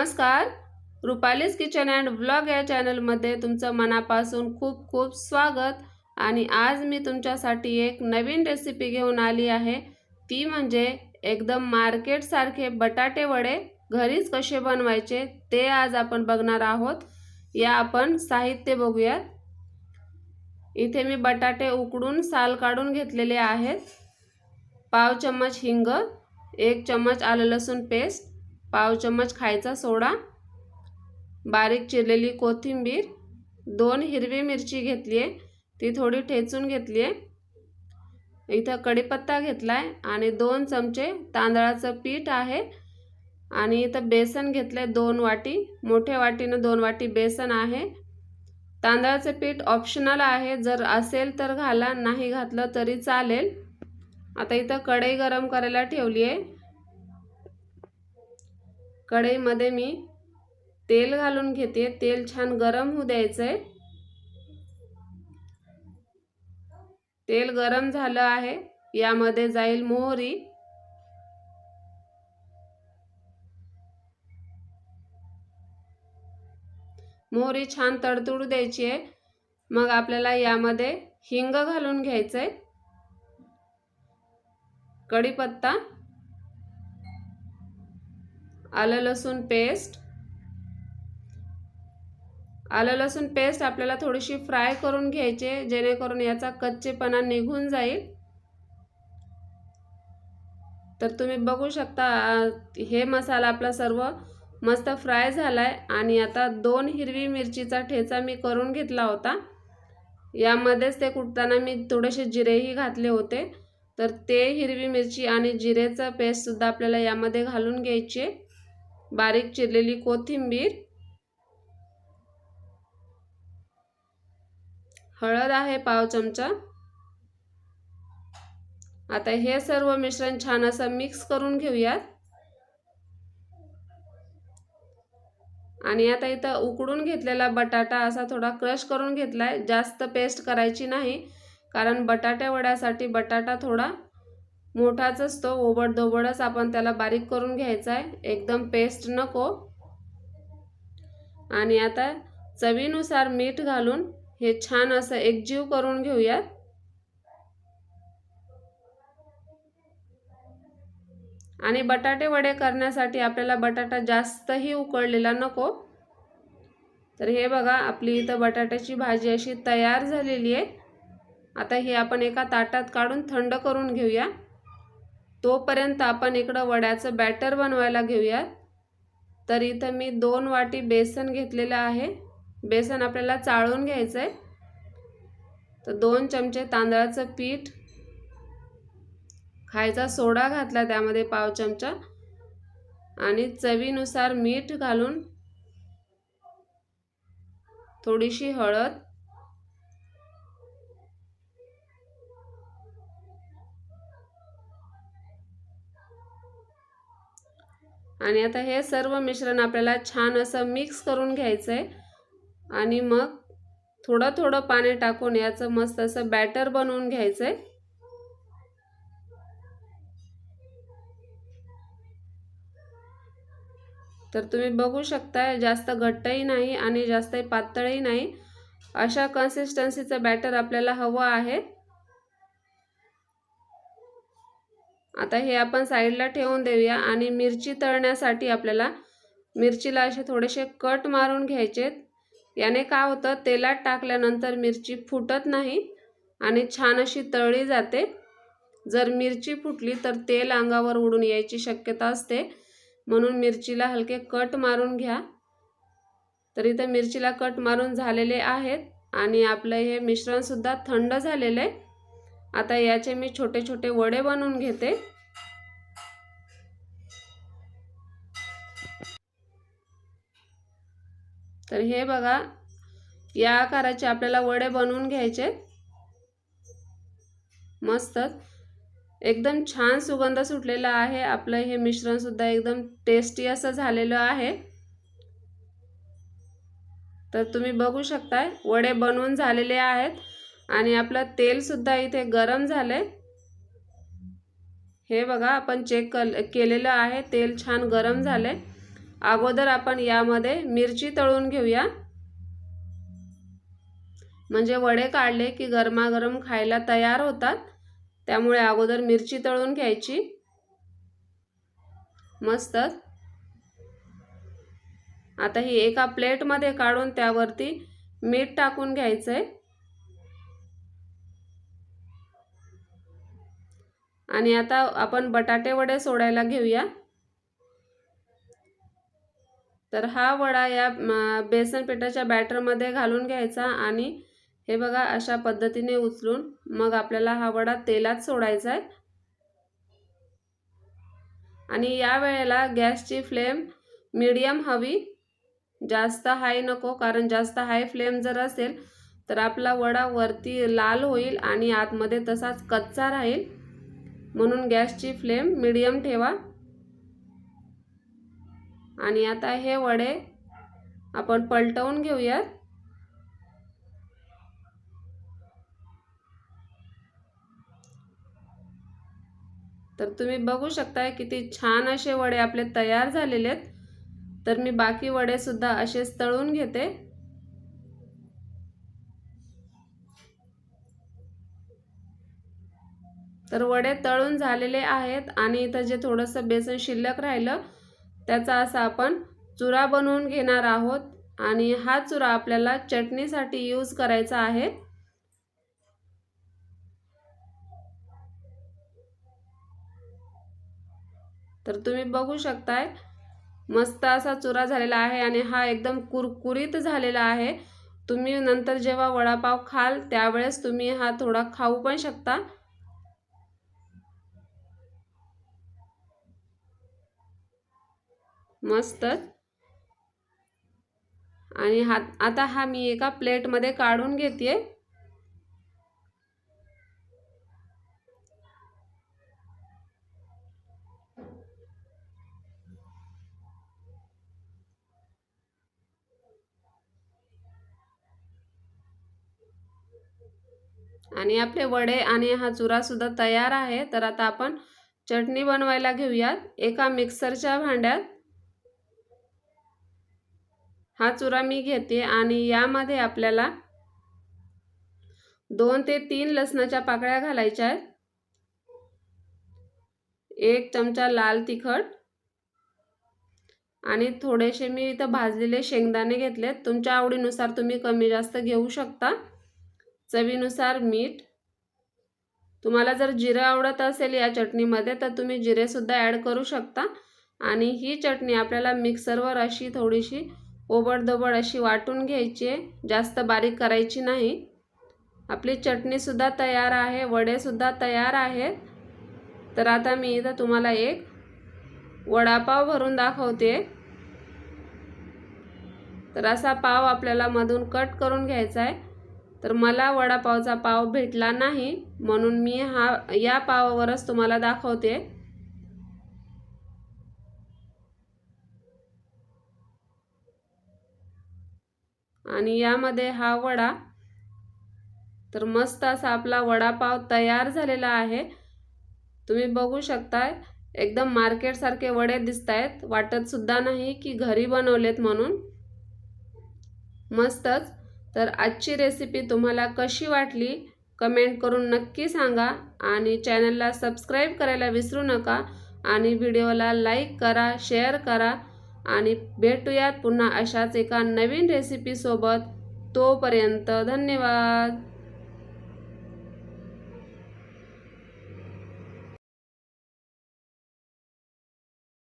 नमस्कार. रुपालीज kitchen and blog या चॅनलमध्ये तुमचं मनापासून खूप खूप स्वागत. आणि आज मी तुमच्यासाठी एक नवीन रेसिपी घेऊन आली आहे. ती म्हणजे एकदम मार्केटसारखे बटाटे वडे घरीच कसे बनवायचे ते आज आपण बघणार आहोत. या आपण साहित्य बघूयात. इथे मी बटाटे उकडून साल काढून घेतलेले आहेत. पाव चम्मच हिंग एक चम्मच आलं लसूण पेस्ट पाव चम्मच खायचा सोडा बारीक चिरलेली कोथिंबीर दोन हिरवी मिरची घेतली आहे ती थोडी ठेचून घेतली आहे इथं कढीपत्ता घेतला आहे आणि दोन चमचे तांदळाचं पीठ आहे आणि इथं बेसन घेतलं आहे दोन वाटी मोठ्या वाटीनं दोन वाटी बेसन आहे. तांदळाचं पीठ ऑप्शनल आहे जर असेल तर घाला नाही घातलं तरी चालेल. आता इथं कढई गरम करायला ठेवली आहे कढईमध्ये मी तेल घालून घेते. तेल छान गरम होऊ द्यायचं आहे तेल गरम झालं आहे. यामध्ये जाईल मोहरी. मोहरी छान तडतडू द्यायची आहे. मग आपल्याला यामध्ये हिंग घालून घ्यायचं आहे कढीपत्ता. आलं लसूण पेस्ट आलं लसूण पेस्ट आपल्याला थोडीशी फ्राय करून घ्यायचे जेणेकरून याचा कच्चेपणा निघून जाईल. तर तुम्ही बघू शकता हे मसाला आपला सर्व मस्त फ्राय झाला आहे आणि आता दोन हिरवी मिरचीचा ठेचा मी करून घेतला होता. यामध्येच ते कुटताना मी थोडेसे जिरेही घातले होते. तर ते हिरवी मिरची आणि जिरेचं पेस्टसुद्धा आपल्याला यामध्ये घालून घ्यायचे बारीक चिरलेली कोथिंबीर. हळद आहे पाव चमचा. आता हे सर्व मिश्रण छान असं मिक्स करून घेऊयात. आणि आता इथं उकडून घेतलेला बटाटा असा थोडा क्रश करून घेतलाय. जास्त पेस्ट करायची नाही कारण बटाट्या वड्यासाठी बटाटा थोडा मोठाच असतो ओबड दोबडच आपण त्याला बारीक करून घ्यायचा आहे. एकदम पेस्ट नको. आणि आता चवीनुसार मीठ घालून हे छान असं एकजीव करून घेऊयात. आणि बटाटे वडे करण्यासाठी आपल्याला बटाटा जास्तही उकळलेला नको. तर हे बघा आपली इथं बटाट्याची भाजी अशी तयार झालेली आहे. आता हे आपण एका ताटात काढून थंड करून घेऊया. तोपर्यंत आपण इकडं वड्याचं बॅटर बनवायला घेऊयात. तर इथं मी दोन वाटी बेसन घेतलेलं आहे. बेसन आपल्याला चाळून घ्यायचं आहे तर दोन चमचे तांदळाचं पीठ. खायचा सोडा घातला त्यामध्ये पाव चमचा. आणि चवीनुसार मीठ घालून थोडीशी हळद. आणि आता हे सर्व मिश्रण आपल्याला छान असं मिक्स करून घ्यायचं आहे आणि मग थोडं थोडं पाणी टाकून याचं मस्त असं बॅटर बनवून घ्यायचं आहे तर तुम्ही बघू शकता जास्त घट्टही नाही आणि जास्त पातळही नाही. अशा कन्सिस्टन्सीचं बॅटर आपल्याला हवं आहे. आता हे आपण साईडला ठेवून देऊया आणि मिरची तळण्यासाठी आपल्याला मिरचीला असे थोडेसे कट मारून घ्यायचेत याने काय होतं तेलात टाकल्यानंतर मिरची फुटत नाही आणि छान अशी तळली जाते. जर मिरची फुटली तर तेल अंगावर उडून यायची शक्यता असते. म्हणून मिरचीला हलके कट मारून घ्या. तर इथं मिरचीला कट मारून झालेले आहेत आणि आपलं हे मिश्रणसुद्धा थंड झालेलं आहे. आता याचे मी छोटे छोटे वडे बनवून घेते. तर हे बघा या आकाराचे आपल्याला वडे बनवून घ्यायचे. मस्तच एकदम छान सुगंध सुटलेला आहे. आपलं हे मिश्रणसुद्धा एकदम टेस्टी असं झालेलं आहे. तर तुम्ही बघू शकताय वडे बनवून झालेले आहेत. आणि आपलं तेलसुद्धा इथे गरम झालं आहे हे बघा आपण चेक कल केलेलं आहे तेल छान गरम झालं अगोदर आपण यामध्ये मिरची तळून घेऊया. म्हणजे वडे काढले की गरमागरम खायला तयार होतात. त्यामुळे अगोदर मिरची तळून घ्यायची. मस्तच आता ही एका प्लेटमध्ये काढून त्यावरती मीठ टाकून घ्यायचं आहे आणि आता आपण बटाटे वडे सोडायला घेऊया. तर हा वडा या बेसन पिठाच्या बॅटरमध्ये घालून घ्यायचा आणि हे बघा अशा पद्धतीने उचलून मग आपल्याला हा वडा तेलात सोडायचा आहे. आणि या वेळेला गॅसची फ्लेम मीडियम हवी. जास्त हाय नको कारण जास्त हाय फ्लेम जर असेल तर आपला वडा वरती लाल होईल आणि आतमध्ये तसाच कच्चा राहील. म्हणून गॅसची फ्लेम मिडियम ठेवा. आणि आता हे वडे आपण पलटवून घेऊयात. तर तुम्ही बघू शकताय किती छान असे वडे आपले तयार झालेले आहेत. तर मी बाकी वडे सुद्धा असेच तळून घेते. तर वडे तळून झालेले आहेत आणि इथं जे थोडंसं बेसन शिल्लक राहिलं त्याचा असा आपण चुरा बनवून घेणार आहोत. आणि हा चुरा आपल्याला चटणीसाठी यूज करायचा आहे. तर तुम्ही बघू शकताय मस्त असा चुरा झालेला आहे आणि हा एकदम कुरकुरीत झालेला आहे. तुम्ही नंतर जेव्हा वडापाव खाल त्यावेळेस तुम्ही हा थोडा खाऊ पण शकता. मस्तच आणि हा आता हा मी एका प्लेटमध्ये काढून घेते आणि आपले वडे आणि हा चुरासुद्धा तयार आहे. तर आता आपण चटणी बनवायला घेऊयात. एका मिक्सरच्या भांड्यात. हा चुरा मी घेते आणि यामध्ये आपल्याला दोन ते तीन लसणाच्या पाकळ्या घालायच्या आहेत. एक चमचा लाल तिखट आणि थोडेसे मी इथं भाजलेले शेंगदाणे घेतलेत. तुमच्या आवडीनुसार तुम्ही कमी जास्त घेऊ शकता. चवीनुसार मीठ. तुम्हाला जर जिरं आवडत असेल या चटणीमध्ये तर तुम्ही जिरेसुद्धा ॲड करू शकता. आणि ही चटणी आपल्याला मिक्सरवर अशी थोडीशी ओबडधोबड अशी वाटून घ्यायची आहे जास्त बारीक करायची नाही. आपली चटणीसुद्धा तयार आहे वडेसुद्धा तयार आहेत. तर आता मी इथं तुम्हाला एक वडापाव भरून दाखवते. तर असा पाव आपल्याला मधून कट करून घ्यायचा आहे. तर मला वडापावचा पाव भेटला नाही म्हणून मी हा या पावावरच तुम्हाला दाखवते. आणि यामध्ये हा वडा. तर मस्त असा आपला वडापाव तयार झालेला आहे. तुम्ही बघू शकताय एकदम मार्केटसारखे वडे दिसत आहेत वाटतसुद्धा नाही की घरी बनवलेत म्हणून. मस्तच. तर आजची रेसिपी तुम्हाला कशी वाटली? कमेंट करून नक्की सांगा. आणि चॅनलला सबस्क्राईब करायला विसरू नका. आणि व्हिडिओला लाईक करा शेअर करा. आणि भेटूयात पुन्हा अशाच एका नवीन रेसिपीसोबत तोपर्यंत धन्यवाद.